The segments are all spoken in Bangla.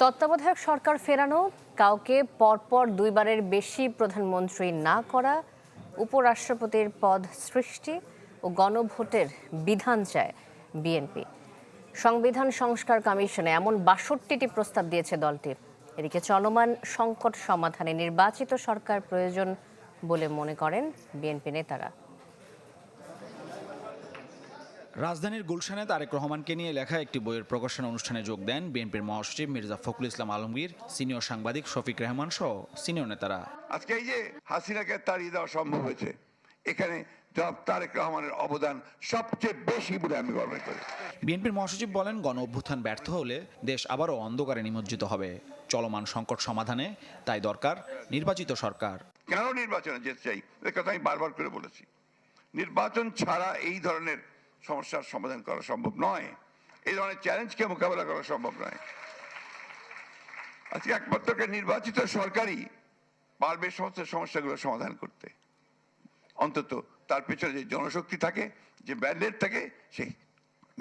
তত্ত্বাবধায়ক সরকার ফেরানো, কাউকে পরপর দুইবারের বেশি প্রধানমন্ত্রী না করা, উপরাষ্ট্রপতির পদ সৃষ্টি ও গণভোটের বিধান চায় বিএনপি। সংবিধান সংস্কার কমিশনে এমন বাষট্টিটি প্রস্তাব দিয়েছে দলটি। এদিকে চলমান সংকট সমাধানে নির্বাচিত সরকার প্রয়োজন বলে মনে করেন বিএনপি নেতারা। রাজধানীর গুলশানে তারেক রহমানকে নিয়ে লেখা একটি বইয়ের প্রকাশনা অনুষ্ঠানে যোগ দেন বিএনপির মহাসচিব মির্জা ফখরুল ইসলাম আলমগীর সিনিয়র সাংবাদিক শফিক রেহমান সহ সিনিয়র নেতারা। আজকে এই যে হাসিনাকে তাড়িয়ে দেওয়া সম্ভব হয়েছে এখানে জনাব তারেক রহমানের অবদান সবচেয়ে বেশি বলে আমি গর্ব করি বিএনপির মহাসচিব বলেন গণ অভ্যুত্থান ব্যর্থ হলে দেশ আবারও অন্ধকারে নিমজ্জিত হবে। চলমান সংকট সমাধানে তাই দরকার নির্বাচিত সরকার। কেন নির্বাচনে যেতে চাই? এ কথা আমি বারবার করে বলেছি। নির্বাচন ছাড়া এই ধরনের সমস্যার সমাধান করা সম্ভব নয়। এই ধরনের চ্যালেঞ্জকে মোকাবেলা করা সম্ভব নয়। আজকে একমাত্র নির্বাচিত সরকারই পারবে সমস্ত সমস্যাগুলো সমাধান করতে। অন্তত তার পেছনে যে জনশক্তি থাকে যে ম্যান্ডেট থাকে সেই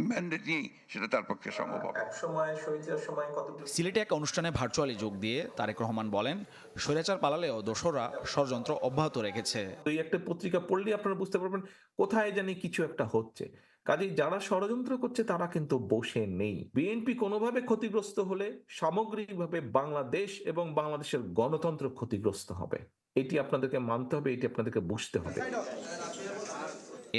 ম্যান্ডেট নিয়েই সেটা তার পক্ষে সম্ভব হবে। এক সময় শহীদের সময় কত সিলেটে এক অনুষ্ঠানে ভার্চুয়ালি যোগ দিয়ে তারেক রহমান বলেন স্বৈরাচার পালালেও দোসররা ষড়যন্ত্র অব্যাহত রেখেছে। দুই একটা পত্রিকা পড়লে আপনারা বুঝতে পারবেন কোথায় জানি কিছু একটা হচ্ছে। কাজেই যারা ষড়যন্ত্র করছে তারা কিন্তু বসে নেই। বিএনপি কোনোভাবে ক্ষতিগ্রস্ত হলে সামগ্রিকভাবে বাংলাদেশ এবং বাংলাদেশের গণতন্ত্র ক্ষতিগ্রস্ত হবে। এটি আপনাদেরকে মানতে হবে এটি আপনাদেরকে বুঝতে হবে।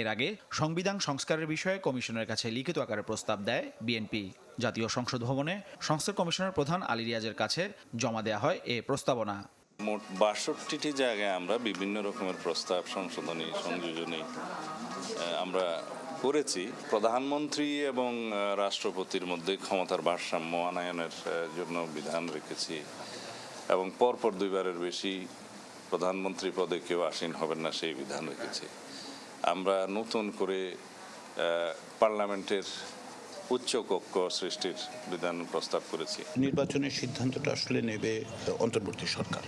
এর আগে সংবিধান সংস্কারের বিষয়ে কমিশনের কাছে লিখিত আকারে প্রস্তাব দেয় বিএনপি জাতীয় সংসদ ভবনে সংস্কার কমিশনের প্রধান আলী রিয়াজের কাছে জমা দেওয়া হয় এ প্রস্তাবনা। মোট বাষট্টিটি জায়গায় আমরা বিভিন্ন রকমের প্রস্তাব সংশোধনী সংযোজনী আমরা করেছি, প্রধানমন্ত্রী এবং রাষ্ট্রপতির মধ্যে ক্ষমতার ভারসাম্য আনায়নের জন্য বিধান রেখেছি এবং পরপর দুইবারের বেশি প্রধানমন্ত্রী পদে কেউ আসীন হবেন না সেই বিধান রেখেছি। আমরা নতুন করে পার্লামেন্টের উচ্চ কক্ষ সৃষ্টির বিধান প্রস্তাব করেছি। নির্বাচনের সিদ্ধান্তটা আসলে নেবে অন্তর্বর্তী সরকার।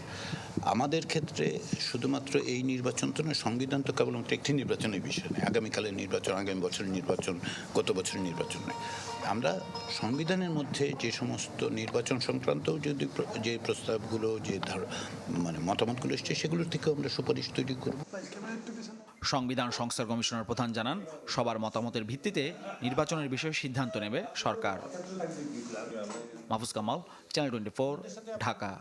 আমাদের ক্ষেত্রে শুধুমাত্র এই নির্বাচন তো নয় সংবিধান তো কেবলমাত্র একটি নির্বাচনের বিষয় নয়। আগামীকালের নির্বাচন আগামী বছরের নির্বাচন গত বছরের নির্বাচন নয়। আমরা সংবিধানের মধ্যে যে সমস্ত নির্বাচন সংক্রান্ত যদি যে প্রস্তাবগুলো যে ধার- মানে মতামতগুলো এসছে সেগুলোর থেকেও আমরা সুপারিশ তৈরি করব। সংবিধান সংস্কার কমিশনের প্রধান জানান, সবার মতামতের ভিত্তিতে নির্বাচনের বিষয়ে সিদ্ধান্ত নেবে সরকার। Mahfuz Kamal, channel twenty Dhaka.